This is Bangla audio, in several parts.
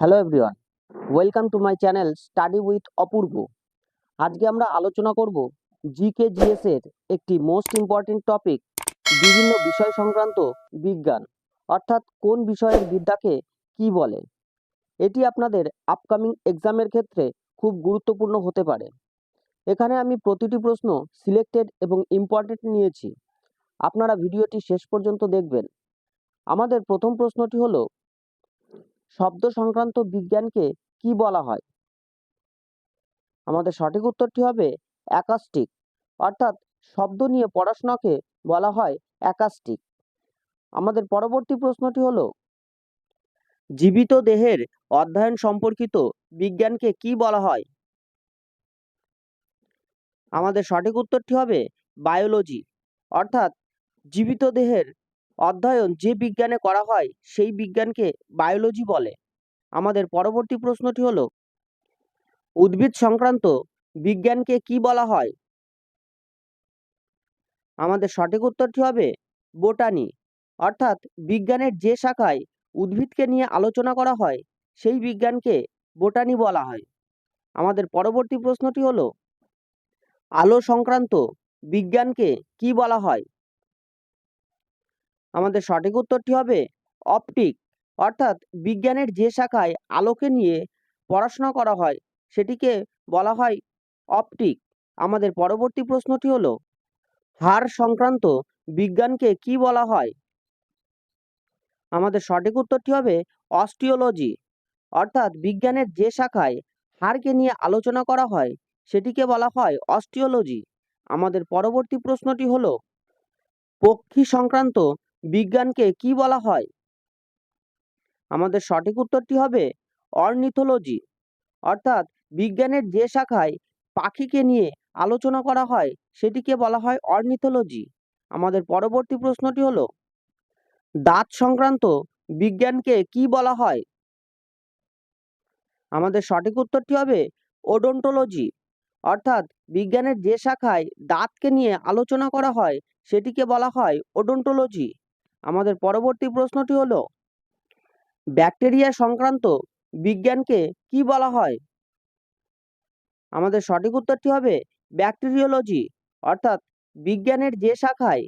Hello everyone welcome to my channel study with Apurba আজকে আমরা আলোচনা করব জিকে জিএস এর একটি মোস্ট ইম্পর্টেন্ট টপিক বিভিন্ন বিষয় সংক্রান্ত বিজ্ঞান, অর্থাৎ কোন বিষয়ের বিদ্যাকে কি বলে। এটি আপনাদের আপকামিং এক্সামের ক্ষেত্রে খুব গুরুত্বপূর্ণ হতে পারে। এখানে আমি প্রতিটি প্রশ্ন সিলেক্টেড এবং ইম্পর্টেন্ট নিয়েছি। আপনারা ভিডিওটি শেষ পর্যন্ত দেখবেন। আমাদের প্রথম প্রশ্নটি হলো শব্দ সংক্রান্ত বিজ্ঞানকে কি বলা হয়? আমাদের সঠিক উত্তরটি হবে অ্যাকাস্টিক অর্থাৎ শব্দ নিয়ে পড়াশোনাকে বলা হয় অ্যাকাস্টিক আমাদের পরবর্তী প্রশ্নটি হলো, জীবিত দেহের অধ্যয়ন সম্পর্কিত বিজ্ঞানকে কি বলা হয়? আমাদের সঠিক উত্তরটি হবে বায়োলজি। অর্থাৎ জীবিত দেহের অধ্যয়ন যে বিজ্ঞানে করা হয়, সেই বিজ্ঞানকে বায়োলজি বলে। আমাদের পরবর্তী প্রশ্নটি হলো, উদ্ভিদ সংক্রান্ত বিজ্ঞানকে কি বলা হয়? আমাদের সঠিক উত্তরটি হবে বোটানি। অর্থাৎ বিজ্ঞানের যে শাখায় উদ্ভিদকে নিয়ে আলোচনা করা হয়, সেই বিজ্ঞানকে বোটানি বলা হয়। আমাদের পরবর্তী প্রশ্নটি হলো, আলো সংক্রান্ত বিজ্ঞানকে কি বলা হয়? আমাদের সঠিক উত্তরটি হবে অপটিক। অর্থাৎ বিজ্ঞানের যে শাখায় আলোকে নিয়ে পড়াশোনা করা হয়, সেটিকে বলা হয় অপটিক। আমাদের পরবর্তী প্রশ্নটি হলো, হাড় সংক্রান্ত বিজ্ঞানকে কি বলা হয়? আমাদের সঠিক উত্তরটি হবে অস্টিওলজি অর্থাৎ বিজ্ঞানের যে শাখায় হাড়কে নিয়ে আলোচনা করা হয়, সেটিকে বলা হয় অস্টিওলজি আমাদের পরবর্তী প্রশ্নটি হলো, পক্ষী সংক্রান্ত বিজ্ঞানকে কি বলা হয়? আমাদের সঠিক উত্তরটি হবে অর্নিথোলজি। অর্থাৎ বিজ্ঞানের যে শাখায় পাখিকে নিয়ে আলোচনা করা হয়, সেটিকে বলা হয় অর্নিথোলজি। আমাদের পরবর্তী প্রশ্নটি হলো, দাঁত সংক্রান্ত বিজ্ঞানকে কি বলা হয়? আমাদের সঠিক উত্তরটি হবে ওডোন্টোলজি। অর্থাৎ বিজ্ঞানের যে শাখায় দাঁতকে নিয়ে আলোচনা করা হয়, সেটিকে বলা হয় ওডোন্টোলজি। আমাদের পরবর্তী প্রশ্নটি হলো, ব্যাকটেরিয়া সংক্রান্ত বিজ্ঞানকে কি বলা হয়? আমাদের সঠিক উত্তরটি হবে ব্যাকটেরিওলজি, অর্থাৎ বিজ্ঞানের যে শাখায়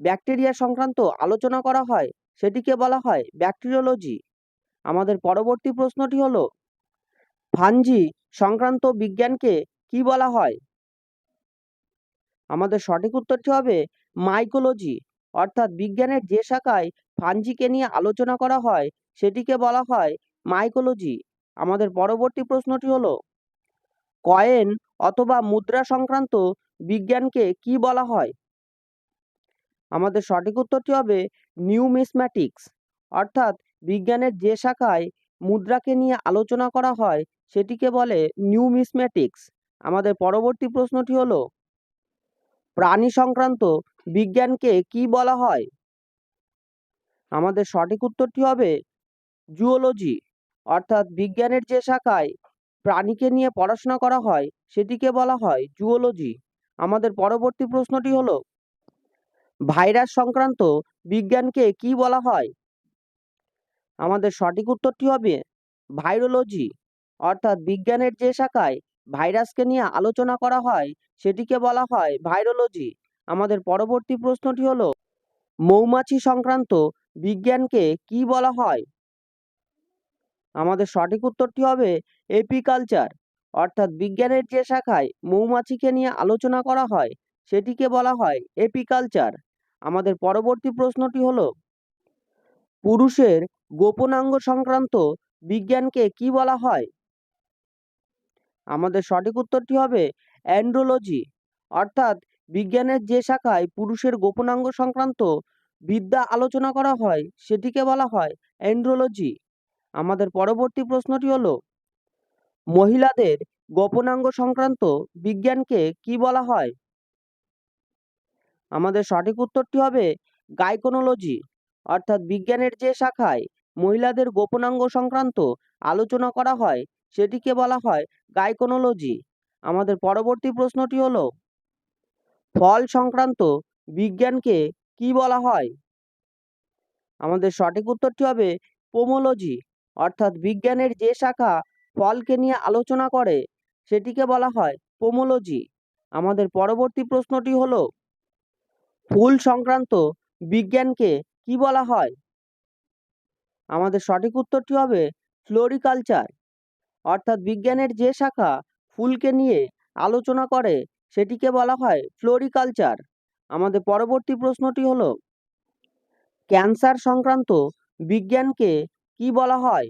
ব্যাকটেরিয়া সংক্রান্ত আলোচনা করা হয়, সেটিকে বলা হয় ব্যাকটেরিওলজি। আমাদের পরবর্তী প্রশ্নটি হলো ফাঞ্জি সংক্রান্ত বিজ্ঞানকে কি বলা হয়? আমাদের সঠিক উত্তরটি হবে মাইকোলজি অর্থাৎ বিজ্ঞানের যে শাখায় ফাঞ্জিকে নিয়ে আলোচনা করা হয়, সেটিকে বলা হয় মাইকোলজি। আমাদের পরবর্তী প্রশ্নটি হলো, কয়েন অথবা মুদ্রা সংক্রান্ত বিজ্ঞানকে কি বলা হয়? আমাদের সঠিক উত্তরটি হবে নিউমিসম্যাটিক্স। অর্থাৎ বিজ্ঞানের যে শাখায় মুদ্রাকে নিয়ে আলোচনা করা হয়, সেটিকে বলে নিউমিসম্যাটিক্স। আমাদের পরবর্তী প্রশ্নটি হলো, প্রাণী সংক্রান্ত বিজ্ঞানকে কি বলা হয়? আমাদের সঠিক উত্তরটি হবে জুওলজি। অর্থাৎ বিজ্ঞানের যে শাখায় প্রাণীকে নিয়ে পড়াশোনা করা হয়, সেটিকে বলা হয় জুওলজি। আমাদের পরবর্তী প্রশ্নটি হলো, ভাইরাস সংক্রান্ত বিজ্ঞানকে কি বলা হয়? আমাদের সঠিক উত্তরটি হবে ভাইরোলজি। অর্থাৎ বিজ্ঞানের যে শাখায় ভাইরাসকে নিয়ে আলোচনা করা হয়, সেটিকে বলা হয় ভাইরোলজি। আমাদের পরবর্তী প্রশ্নটি হলো, মৌমাছি সংক্রান্ত বিজ্ঞানকে কি বলা হয়? আমাদের সঠিক উত্তরটি হবে এপিকালচার, অর্থাৎ বিজ্ঞানের যে শাখায় মৌমাছিকে নিয়ে আলোচনা করা হয়, সেটিকে বলা হয় এপিকালচার। আমাদের পরবর্তী প্রশ্নটি হলো, পুরুষের গোপনাঙ্গ সংক্রান্ত বিজ্ঞানকে কি বলা হয়? আমাদের সঠিক উত্তরটি হবে অ্যান্ড্রোলজি, অর্থাৎ বিজ্ঞানের যে শাখায় পুরুষের গোপনাঙ্গ সংক্রান্ত বিদ্যা আলোচনা করা হয়, সেটিকে বলা হয় অ্যান্ড্রোলজি আমাদের পরবর্তী প্রশ্নটি হলো, মহিলাদের গোপনাঙ্গ সংক্রান্ত বিজ্ঞানকে কি বলা হয়? আমাদের সঠিক উত্তরটি হবে গাইকোনোলজি, অর্থাৎ বিজ্ঞানের যে শাখায় মহিলাদের গোপনাঙ্গ সংক্রান্ত আলোচনা করা হয়, সেটিকে বলা হয় গাইকোনোলজি। আমাদের পরবর্তী প্রশ্নটি হলো ফল সংক্রান্ত বিজ্ঞানকে কি বলা হয়? আমাদের সঠিক উত্তরটি হবে পোমোলজি, অর্থাৎ বিজ্ঞানের যে শাখা ফলকে নিয়ে আলোচনা করে, সেটিকে বলা হয় পোমোলজি। আমাদের পরবর্তী প্রশ্নটি হলো, ফুল সংক্রান্ত বিজ্ঞানকে কি বলা হয়? আমাদের সঠিক উত্তরটি হবে ফ্লোরিকালচার, অর্থাৎ বিজ্ঞানের যে শাখা ফুলকে নিয়ে আলোচনা করে সেটিকে বলা হয় ফ্লোরিকালচার। আমাদের পরবর্তী প্রশ্নটি হলো, ক্যান্সার সংক্রান্ত বিজ্ঞানকে কি বলা হয়?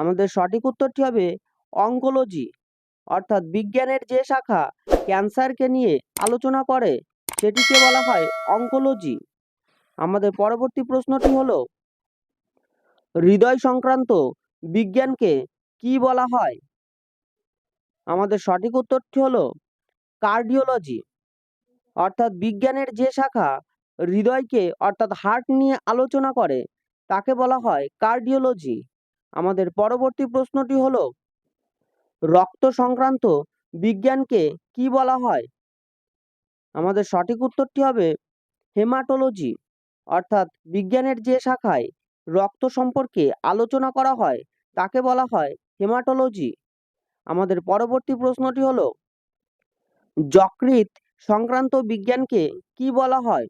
আমাদের সঠিক উত্তরটি হবে অঙ্কোলজি, অর্থাৎ বিজ্ঞানের যে শাখা ক্যান্সারকে নিয়ে আলোচনা করে, সেটিকে বলা হয় অঙ্কোলজি। আমাদের পরবর্তী প্রশ্নটি হলো, হৃদয় সংক্রান্ত বিজ্ঞানকে কি বলা হয়? আমাদের সঠিক উত্তরটি হলো কার্ডিওলজি অর্থাৎ বিজ্ঞানের যে শাখা হৃদয়কে, অর্থাৎ হার্ট নিয়ে আলোচনা করে, তাকে বলা হয় কার্ডিওলজি আমাদের পরবর্তী প্রশ্নটি হলো, রক্ত সংক্রান্ত বিজ্ঞানকে কি বলা হয়? আমাদের সঠিক উত্তরটি হবে হেমাটোলজি অর্থাৎ বিজ্ঞানের যে শাখায় রক্ত সম্পর্কে আলোচনা করা হয়, তাকে বলা হয় হেমাটোলজি আমাদের পরবর্তী প্রশ্নটি হলো, যকৃৎ সংক্রান্ত বিজ্ঞানকে কি বলা হয়?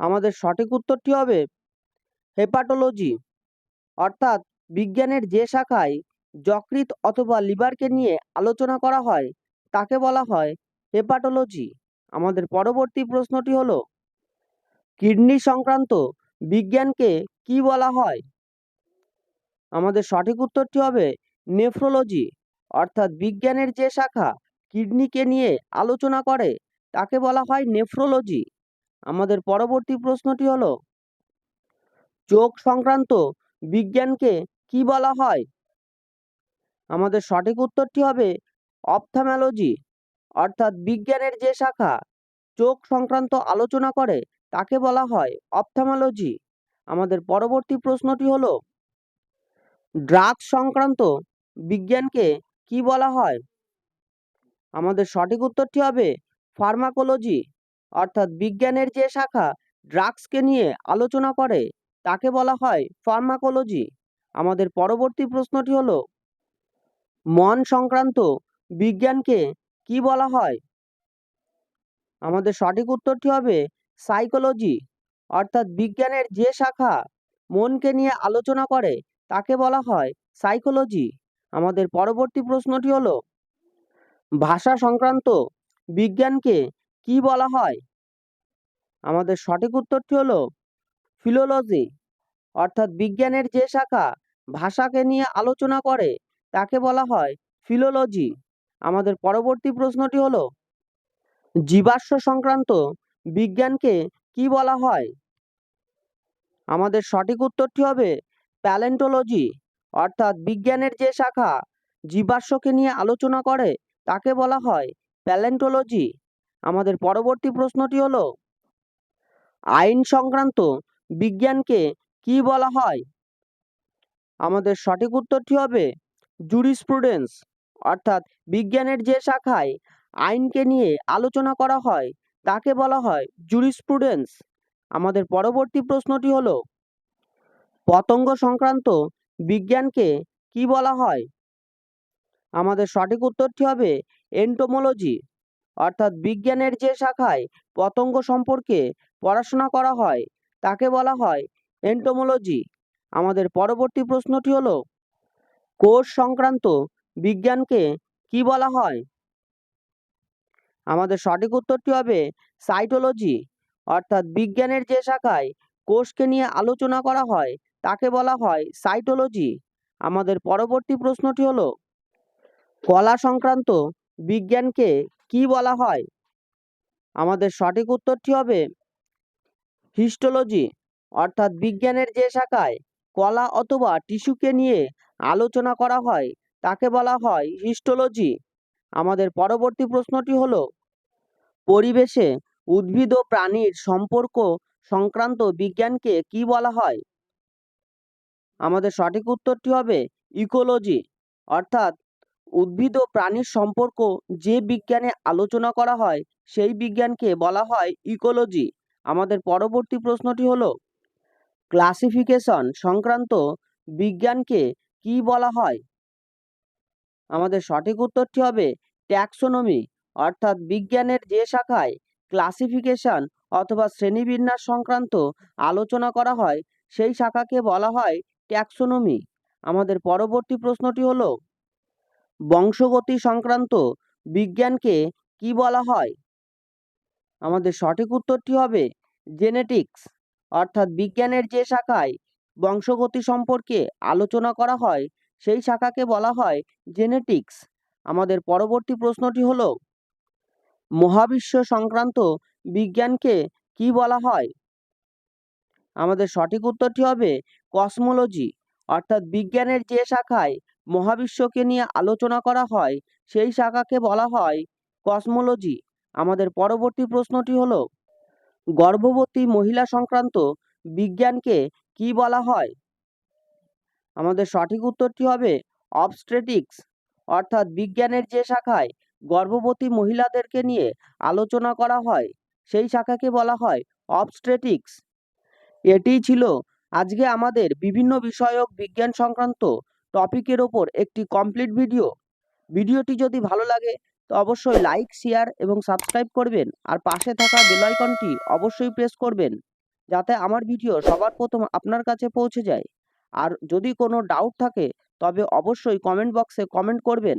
আমাদের সঠিক উত্তরটি হবে, হেপাটোলজি। অর্থাৎ বিজ্ঞানের যে শাখায় যকৃৎ অথবা লিভারকে নিয়ে আলোচনা করা হয়, তাকে বলা হয় হেপাটোলজি। আমাদের পরবর্তী প্রশ্নটি হলো, কিডনি সংক্রান্ত বিজ্ঞানকে কি বলা হয়? আমাদের সঠিক উত্তরটি হবে নেফ্রোলজি, অর্থাৎ বিজ্ঞানের যে শাখা কিডনিকে নিয়ে আলোচনা করে, তাকে বলা হয় নেফ্রোলজি। আমাদের পরবর্তী প্রশ্নটি হলো, চোখ সংক্রান্ত বিজ্ঞানকে কি বলা হয়? আমাদের সঠিক উত্তরটি হবে অপথামেলজি অর্থাৎ বিজ্ঞানের যে শাখা চোখ সংক্রান্ত আলোচনা করে, তাকে বলা হয় অপথামেলজি আমাদের পরবর্তী প্রশ্নটি হলো ড্রাগস সংক্রান্ত বিজ্ঞানকে কি বলা হয়? আমাদের সঠিক উত্তরটি হবে ফার্মাকোলজি, অর্থাৎ বিজ্ঞানের যে শাখা ড্রাগসকে নিয়ে আলোচনা করে তাকে বলা হয় ফার্মাকোলজি। আমাদের পরবর্তী প্রশ্নটি হলো, মন সংক্রান্ত বিজ্ঞানকে কি বলা হয়? আমাদের সঠিক উত্তরটি হবে সাইকোলজি, অর্থাৎ বিজ্ঞানের যে শাখা মনকে নিয়ে আলোচনা করে তাকে বলা হয় সাইকোলজি। আমাদের পরবর্তী প্রশ্নটি হলো, ভাষা সংক্রান্ত বিজ্ঞানকে কি বলা হয়? আমাদের সঠিক উত্তরটি হলো ফিলোলজি অর্থাৎ বিজ্ঞানের যে শাখা ভাষাকে নিয়ে আলোচনা করে, তাকে বলা হয় ফিলোলজি আমাদের পরবর্তী প্রশ্নটি হলো, জীবাশ্ম সংক্রান্ত বিজ্ঞানকে কি বলা হয়? আমাদের সঠিক উত্তরটি হবে প্যালেন্টোলজি অর্থাৎ বিজ্ঞানের যে শাখা জীবাশ্মকে নিয়ে আলোচনা করে, তাকে বলা হয় প্যালেন্টোলজি। আমাদের পরবর্তী প্রশ্নটি হলো, আইন সংক্রান্ত বিজ্ঞানকে কি বলা হয়? আমাদের সঠিক উত্তরটি হবে জুরিসপ্রুডেন্স। অর্থাৎ বিজ্ঞানের যে শাখায় আইনকে নিয়ে আলোচনা করা হয়, তাকে বলা হয় জুরিসপ্রুডেন্স। আমাদের পরবর্তী প্রশ্নটি হলো, পতঙ্গ সংক্রান্ত বিজ্ঞানকে কি বলা হয়? আমাদের সঠিক উত্তরটি হবে এন্টোমোলজি অর্থাৎ বিজ্ঞানের যে শাখায় পতঙ্গ সম্পর্কে পড়াশোনা করা হয়, তাকে বলা হয় এন্টোমোলজি আমাদের পরবর্তী প্রশ্নটি হলো, কোষ সংক্রান্ত বিজ্ঞানকে কি বলা হয়? আমাদের সঠিক উত্তরটি হবে সাইটোলজি অর্থাৎ বিজ্ঞানের যে শাখায় কোষকে নিয়ে আলোচনা করা হয় তাকে বলা হয় সাইটোলজি। আমাদের পরবর্তী প্রশ্নটি হলো, কলা সংক্রান্ত বিজ্ঞানকে কি বলা হয়? আমাদের সঠিক উত্তরটি হবে, হিস্টোলজি, অর্থাৎ বিজ্ঞানের যে শাখায় কলা অথবা টিস্যুকে নিয়ে আলোচনা করা হয়, তাকে বলা হয় হিস্টোলজি। আমাদের পরবর্তী প্রশ্নটি হলো, পরিবেশে উদ্ভিদ ও প্রাণীর সম্পর্ক সংক্রান্ত বিজ্ঞানকে কি বলা হয়? আমাদের সঠিক উত্তরটি হবে ইকোলজি। অর্থাৎ উদ্ভিদ ও প্রাণীর সম্পর্ক যে বিজ্ঞানে আলোচনা করা হয়, সেই বিজ্ঞানকে বলা হয় ইকোলজি। আমাদের পরবর্তী প্রশ্নটি হলো, ক্লাসিফিকেশন সংক্রান্ত বিজ্ঞানকে কি বলা হয়? আমাদের সঠিক উত্তরটি হবে ট্যাক্সোনমি, অর্থাৎ বিজ্ঞানের যে শাখায় ক্লাসিফিকেশন অথবা শ্রেণীবিন্যাস সংক্রান্ত আলোচনা করা হয়, সেই শাখাকে বলা হয় ট্যাক্সোনমি। আমাদের পরবর্তী প্রশ্নটি হল, বংশগতি সংক্রান্ত বিজ্ঞানকে কি বলা হয়? আমাদের সঠিক উত্তরটি হবে, জেনেটিক্স, অর্থাৎ বিজ্ঞানের যে শাখায় বংশগতি সম্পর্কে আলোচনা করা হয়, সেই শাখাকে বলা হয় জেনেটিক্স। আমাদের পরবর্তী প্রশ্নটি হলো, মহাবিশ্ব সংক্রান্ত বিজ্ঞানকে কি বলা হয়? আমাদের সঠিক উত্তরটি হবে কসমোলজি অর্থাৎ বিজ্ঞানের যে শাখায় মহাবিশ্বকে নিয়ে আলোচনা করা হয়, সেই শাখাকে বলা হয় কসমোলজি আমাদের পরবর্তী প্রশ্নটি হলো, গর্ভবতী মহিলা সংক্রান্ত বিজ্ঞানকে কি বলা হয়? আমাদের সঠিক উত্তরটি হবে অবস্ট্রেটিক্স অর্থাৎ বিজ্ঞানের যে শাখায় গর্ভবতী মহিলাদেরকে নিয়ে আলোচনা করা হয়, সেই শাখাকে বলা হয় অবস্ট্রেটিক্স এটিই ছিল আজকে আমাদের বিভিন্ন বিষয়ক বিজ্ঞান সংক্রান্ত টপিকের ওপর একটি কমপ্লিট ভিডিও ভিডিওটি যদি ভালো লাগে, তো অবশ্যই লাইক শেয়ার এবং সাবস্ক্রাইব করবেন। আর পাশে থাকা বেল আইকনটি অবশ্যই প্রেস করবেন, যাতে আমার ভিডিও সবার প্রথম আপনার কাছে পৌঁছে যায়। আর যদি কোনো ডাউট থাকে, তবে অবশ্যই কমেন্ট বক্সে কমেন্ট করবেন।